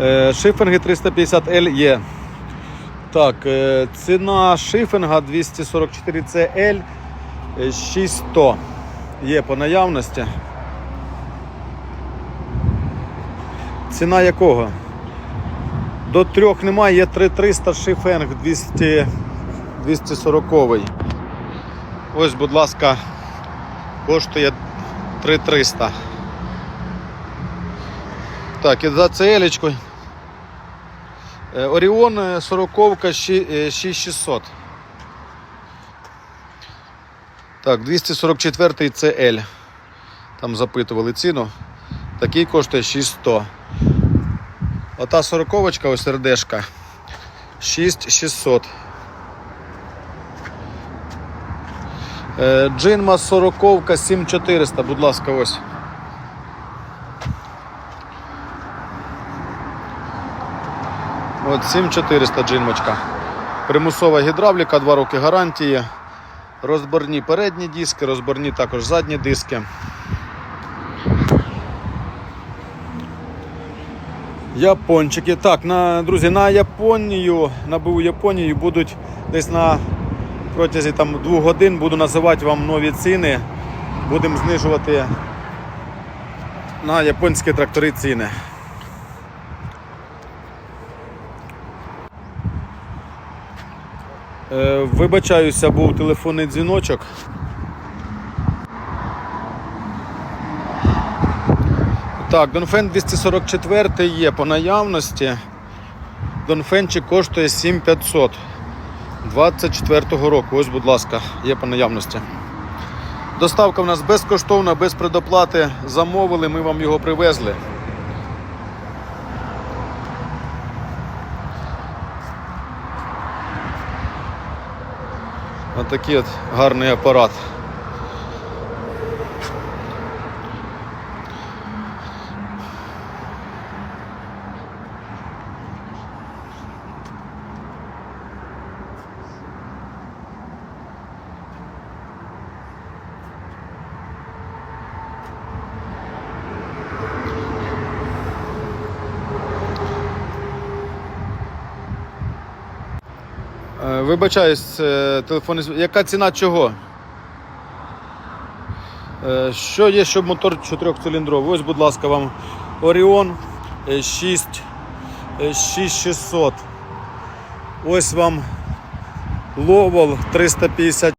Е, Шифинги 350L є. Так, е, ціна шифинга 244 CL е, 6100 є по наявності. Ціна якого? До трьох немає, є 3300 шифенг 200, 240. Ось, будь ласка, коштує 3300. Так, і за целечкою. Е, Оріон е, 40 щі- е, 6600. Так, 244 CL. Там запитували ціну. Такий коштує 6100. Ота 40 ось РДшка 6600. Е, Джинма 40 7400, будь ласка, ось. От 7400 джинмочка. Примусова гідравліка, 2 роки гарантії. Розборні передні диски, розборні також задні диски. Япончики. Так, на, друзі, на Японію, на БУ Японію будуть десь на протязі там, двох годин буду називати вам нові ціни. Будемо знижувати на японські трактори ціни. Вибачаюся, був телефонний дзвіночок. Так, Донфен 244 є по наявності. Донфенчик коштує 7500 24-го року. Ось, будь ласка, є по наявності. Доставка в нас безкоштовна, без предоплати. Замовили, ми вам його привезли. Отакий от гарний апарат. Вибачаюсь, телефон. телефонний. Яка ціна чого? Е, Що є, щоб мотор 4-циліндровий? Ось, будь ласка, вам 6 6600. Ось вам Ловол 350